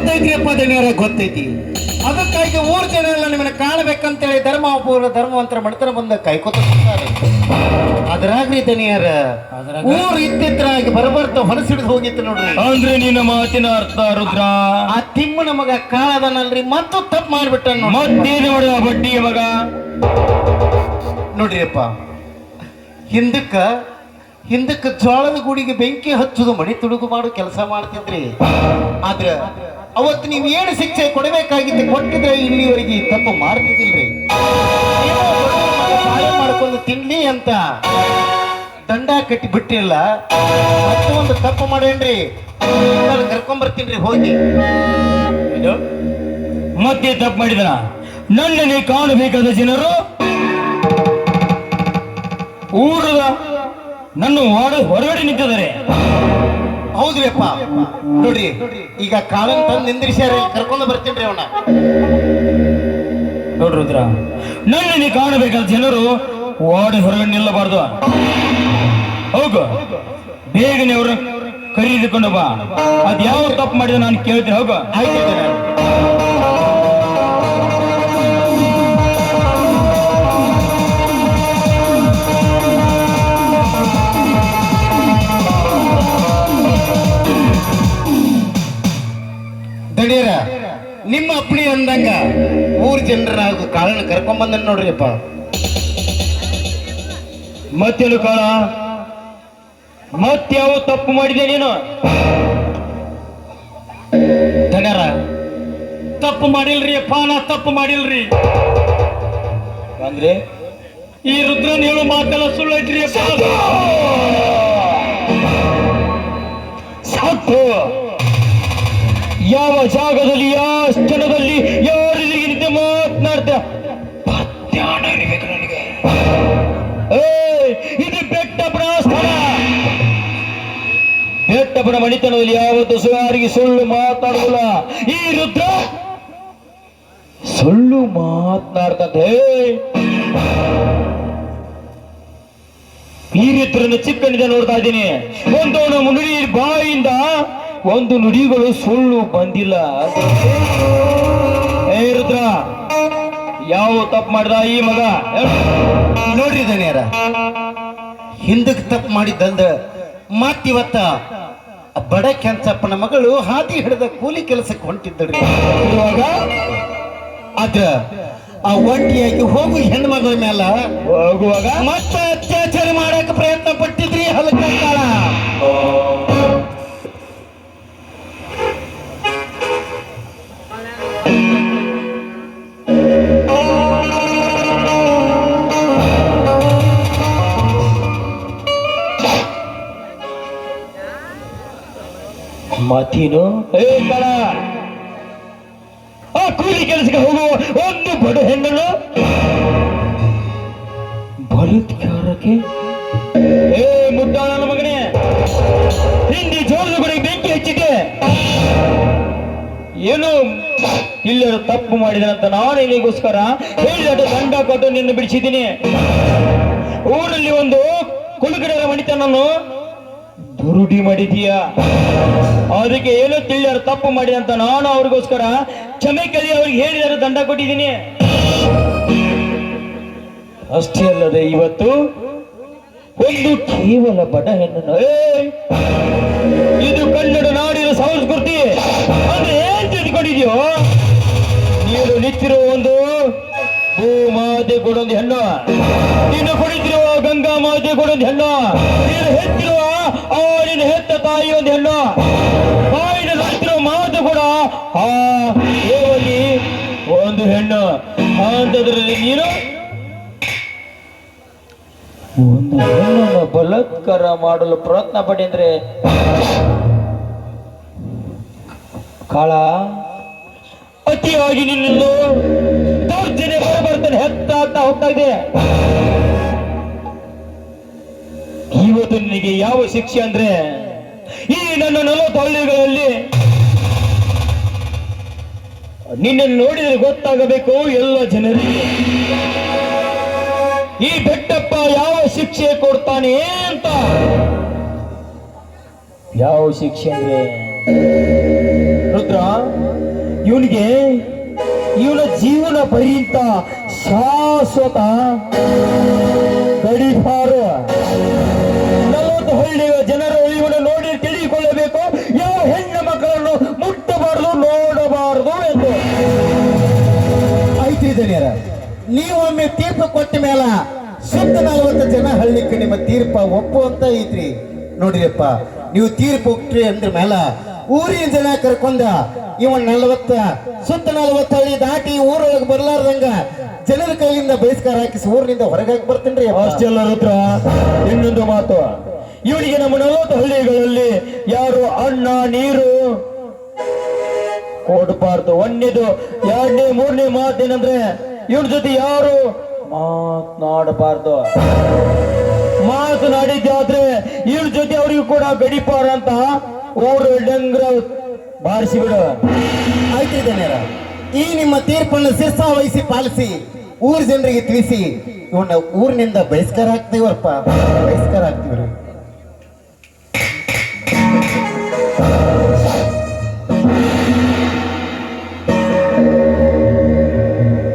ಗೊತ್ತೈತಿಯಪ್ಪ ದಣಿಯರ ಗೊತ್ತೈತಿ. ಅದಕ್ಕಾಗಿ ಊರ್ ಜನ ಎಲ್ಲ ನಿಮ್ಮನ್ನ ಕಾಣಬೇಕಂತೇಳಿ ಧರ್ಮ ಪೂರ್ವ ಧರ್ಮವಂತರ ಮಾಡ್ತಾರೆ ಬಂದ ಕೈಕೊತ. ಅದ್ರಾಗ್ರಿ ದಣಿಯರ ಊರ್ ಆಗಿ ಬರಬರ್ತ ಹೊಲಸಿಡಿದು ಹೋಗಿತ್ತು ನೋಡ್ರಿ. ಅಂದ್ರೆ ನಿನ್ನ ಮಾತಿನ ಅರ್ಥ ರುದ್ರ. ಆ ತಿಮ್ಮನ ಮಗ ಕಾಳದನಲ್ರಿ ಮತ್ತು ತಪ್ಪು ಮಾಡ್ಬಿಟ್ಟ ಮತ್ತೆ ನೋಡ ಬಡ್ಡಿ ಮಗ? ನೋಡ್ರಿಯಪ್ಪ ಹಿಂದಕ್ಕ ಹಿಂದಕ್ಕ ಜೋಳದ ಗುಡಿಗೆ ಬೆಂಕಿ ಹಚ್ಚುದು ಮಡಿ ತುಡುಗು ಮಾಡು ಕೆಲಸ ಮಾಡ್ತಿದ್ರಿ. ಆದ್ರ ಅವತ್ತು ನೀವು ಏನು ಶಿಕ್ಷೆ ಕೊಡಬೇಕಾಗಿತ್ತು ಕೊಟ್ಟಿದ್ರೆ ಇಲ್ಲಿವರೆಗೆ ತಪ್ಪು ಮಾಡ್ತಿದ್ದಿಲ್ರಿ? ಮಾಡ್ಕೊಂಡು ತಿನ್ಲಿ ಅಂತ ದಂಡ ಕಟ್ಟಿ ಬಿಟ್ಟಿಲ್ಲ. ಮತ್ತೆ ಒಂದು ತಪ್ಪು ಮಾಡೇನ್ರಿ ನಾನು ಕರ್ಕೊಂಬರ್ತೀನಿ ಹೋಗಿ? ಮತ್ತೆ ತಪ್ಪು ಮಾಡಿದನ ನನ್ನನ್ನು ಕಾಣಬೇಕಾದ ಜನರು ಊರದ ನನ್ನ ಹೊರ ಹೊರಗಡೆ ನಿಂತಿದ್ದಾರೆ. ಹೌದ್ರಿಪ್ಪ. ನೋಡ್ರಿ, ಈಗ ಕಾಳನ್ ತಂದು ನಿಂದ್ರಿಸ್ಯಾರ ಕರ್ಕೊಂಡು ಬರ್ತೀನಿ ಅವನ. ನೋಡ್ರಿ ರುದ್ರ ನೀ ಕಾಣಬೇಕಾದ ಜನರು ಓಡಿ ಹೊರಗಡೆ ನಿಲ್ಲಬಾರ್ದು. ಹೋಗು, ಬೇಗನೆ ಅವ್ರ ಕರೀದುಕೊಂಡು ಬಾ. ಅದ್ಯಾವ ತಪ್ಪು ಮಾಡಿದ ನಾನು ಕೇಳ್ತೀನಿ, ಹೋಗು. ಆಯ್ತು ಮೂರು ಊರ್ ಜನರ ಕಾರಣ ಕರ್ಕೊಂಡ್ ಬಂದ ನೋಡ್ರಿಪ್ಪ ಮತ್ತೇನು ಕಾಳ ಮತ್ಯಾವ ತಪ್ಪು ಮಾಡಿದೆ ನೀನು? ದಡ್ಯಾರ ತಪ್ಪು ಮಾಡಿಲ್ರಿ ಅಪ್ಪ ನಾ ತಪ್ಪು ಮಾಡಿಲ್ರಿ. ಅಂದ್ರೆ? ಈ ರುದ್ರನ್ ಹೇಳು ಮಾತೆಲ್ಲ ಸುಳ್ಳು ಐತ್ರಿ ಅಪ್ಪ. ಸಾಕು! ಯಾವ ಜಾಗದಲ್ಲಿ ಯಾವ ಸ್ಥಳದಲ್ಲಿ ಬೆಟ್ಟಪುರ ಮಣಿತನದಲ್ಲಿ ಯಾವತ್ತು ಸುಮಾರಿಗೆ ಸುಳ್ಳು ಮಾತಾಡುವುದಿಲ್ಲ. ಈ ರುದ್ರ ಸುಳ್ಳು ಮಾತನಾಡ್ತದೆ ಈ ರುದ್ರನ ಚಿಕ್ಕನಿಂದ ನೋಡ್ತಾ ಇದ್ದೀನಿ. ಒಂದು ನುಡಿ ಬಾಯಿಂದ ಒಂದು ನುಡಿಗಳು ಸುಳ್ಳು ಬಂದಿಲ್ಲ. ಏ ರುದ್ರ, ಯಾವ ತಪ್ಪು ಮಾಡ್ದ ಈ ಮಗ. ನೋಡ್ರಿ ದನಿಯರ ಹಿಂದಕ್ಕೆ ತಪ್ಪು ಮಾಡಿದ್ದಂದ ಮತ್ತಿವತ್ತ ಬಡ ಕೆಂಚಪ್ಪನ ಮಗಳು ಹಾದಿ ಹಿಡಿದ ಕೂಲಿ ಕೆಲಸಕ್ಕೆ ಹೊಂಟಿದ್ದಳು. ಇವಾಗ ಅದ ಆ ಒಂಟಿಯಾಗಿ ಹೋಗು ಹೆಣ್ಮಗಳ ಮೇಲೆ ಹೋಗುವಾಗ ಮತ್ತೆ ಅತ್ಯಾಚಾರ ಮಾಡಕ್ ಪ್ರಯತ್ನ ಪಟ್ಟಿದ್ರಿ ಹಲಕಾಳ ಮತೀನು? ಕಳ! ಆ ಕೂಲಿ ಕೆಲಸಕ್ಕೆ ಹೋಗುವ ಒಂದು ಬಡ ಹೆಣ್ಣನ್ನು? ಬಲತ್ಕಾರಕ್ಕೆ ಏ ಮುದ್ದಾಳನ ಮಗನೇ ಹಿಂದಿ ಜೋಳದ ಗುಡಿಗೆ ಬೆಂಕಿ ಹಚ್ಚಿದೆ ಏನು? ಇಲ್ಲರ ತಪ್ಪು ಮಾಡಿದಂತ ನಾನು ಇಲ್ಲಿಗೋಸ್ಕರ ಹೇಳಿದ ದಂಡ ಕೊಟ್ಟು ನಿನ್ನ ಬಿಡಿಸಿದ್ದೀನಿ. ಊರಲ್ಲಿ ಒಂದು ಕುಲುಗಡರ ಮಣಿತನನ್ನು ದುರುಡಿ ಮಾಡಿದೀಯ ಅದಕ್ಕೆ ಏನೋ ತಿಳಿಯರು? ತಪ್ಪು ಮಾಡಿ ಅಂತ ನಾನು ಅವ್ರಿಗೋಸ್ಕರ ಕ್ಷಮೆ ಕಲಿ ಅವ್ರಿಗೆ ಹೇಳಿದರೆ ದಂಡ ಕೊಟ್ಟಿದ್ದೀನಿ. ಅಷ್ಟೇ ಅಲ್ಲದೆ ಇವತ್ತು ಒಂದು ಕೇವಲ ಬಡ ಹೆಣ್ಣನ್ನು! ಇದು ಕನ್ನಡ ನಾಡಿನ ಸಂಸ್ಕೃತಿ. ಅಂದ್ರೆ ಏನ್ ತಿಳ್ಕೊಂಡಿದ್ಯೋ ನೀನು ನಿಂತಿರೋ ಒಂದು ಭೂಮಾತೆ ಕೊಡೊಂದು ಹೆಣ್ಣು. ನೀನು ಕುಡಿತಿರುವ ಗಂಗಾ ಮಾತೆ ಕೊಡೊಂದು ಹೆಣ್ಣು. ನೀನು ಹೆತ್ತಿರುವ ಆ ನಿನ್ನ ಹೆತ್ತ ತಾಯಿ ಒಂದು ಹೆಣ್ಣು. ಬಾಯಿನ ಹತ್ತಿರುವ ಮಾತು ಕೂಡ. ಆ ದೇವಲ್ಲಿ ಒಂದು ಹೆಣ್ಣು. ಅಂತದ್ರಲ್ಲಿ ನೀನು? ಒಂದು ಹೆಣ್ಣನ್ನು ಬಲತ್ಕಾರ ಮಾಡಲು ಪ್ರಯತ್ನ ಪಡೆದ್ರೆ ಕಾಳ, ಅತಿಯಾಗಿ ನಿನ್ನನ್ನು ಹೆತ್ತಾಗ್ತಾ ಹೋಗ್ತಾ ಇದೆ. ಇವತ್ತು ನಿನಗೆ ಯಾವ ಶಿಕ್ಷೆ ಅಂದ್ರೆ ಈ ನನ್ನ ನಲವತ್ತು ಹಳ್ಳಿಗಳಲ್ಲಿ ನಿನ್ನನ್ನು ನೋಡಿದ್ರೆ ಗೊತ್ತಾಗಬೇಕು ಎಲ್ಲ ಜನರಿಗೆ. ಈ ಬೆಟ್ಟಪ್ಪ ಯಾವ ಶಿಕ್ಷೆ ಕೊಡ್ತಾನೆ ಅಂತ. ಯಾವ ಶಿಕ್ಷೆ ಅಂದ್ರೆ ರುದ್ರ, ಇವನಿಗೆ ಇವನ ಜೀವನ ಪರ್ಯಂತ ಶಾಶ್ವತ ಗಡಿಪಾರು ನಲವತ್ತು ಹಳ್ಳಿಯ ಜನರ ಇವನ ನೋಡಿ ತಿಳಿದುಕೊಳ್ಳಬೇಕು. ಯಾವ ಹೆಣ್ಣು ಮಕ್ಕಳನ್ನು ಮುಟ್ಟಬಾರದು, ನೋಡಬಾರದು ಎಂದು. ಐತ್ರಿ ನೀವೊಮ್ಮೆ ತೀರ್ಪು ಕೊಟ್ಟ ಮೇಲ ಸುತ್ತ ನಲವತ್ತು ಜನ ಹಳ್ಳಿಕ್ಕೆ ನಿಮ್ಮ ತೀರ್ಪ ಒಪ್ಪು ಅಂತ ಐತ್ರಿ ನೋಡ್ರಿಯಪ್ಪ ನೀವು ತೀರ್ಪು ಕೊಟ್ರಿ ಅಂದ್ರ ಮೇಲ ಊರಿನ ಜನ ಕರ್ಕೊಂಡ ಇವ ನಲವತ್ತ, ಸುತ್ತ ನಲವತ್ತ ಹಳ್ಳಿ ದಾಟಿ ಊರೊಳಗೆ ಬರ್ಲಾರ್ದಂಗ ಜನರ ಕೈಯಿಂದ ಬಹಿಷ್ಕಾರ ಹಾಕಿಸಿ ಊರಿನಿಂದ ಹೊರಗಾಗಿ ಬರ್ತೀನಿ ಅಷ್ಟೆಲ್ಲ ಹತ್ರ ಇನ್ನೊಂದು ಮಾತು. ಇವನಿಗೆ ನಮ್ಮ ನಲವತ್ತು ಹಳ್ಳಿಗಳಲ್ಲಿ ಯಾರು ಅಣ್ಣ, ನೀರು? ಕೊಡಬಾರ್ದು ಒಂದೇದು ಎರಡನೇ, ಮೂರನೇ ಮಾತೇನಂದ್ರೆ ಇವನ ಜೊತೆ ಯಾರು? ಮಾತನಾಡಬಾರ್ದು. ಮಾತನಾಡಿದ್ದಾದ್ರೆ ಅವರಿಗೂ ಕೂಡ ಬೆಡಿಪಾರಂತಹ ಊರು ಡಂಗ್ರ ಬಾರಿಸಿ ಬಿಡು. ಆಯ್ತಿದ್ದೇನೆ ಈ ನಿಮ್ಮ ತೀರ್ಪನ್ನು ಶಿಸ್ತಾ ವಹಿಸಿ ಪಾಲಿಸಿ, ಊರ್ ಜನರಿಗೆ ತಿಳಿಸಿ ಇವನ್ನ ಊರಿನಿಂದ ಬಹಿಷ್ಕಾರ ಆಗ್ತೀವಪ್ಪ ಬಹಿಷ್ಕಾರ ಹಾಕ್ತೀವ್ರಿ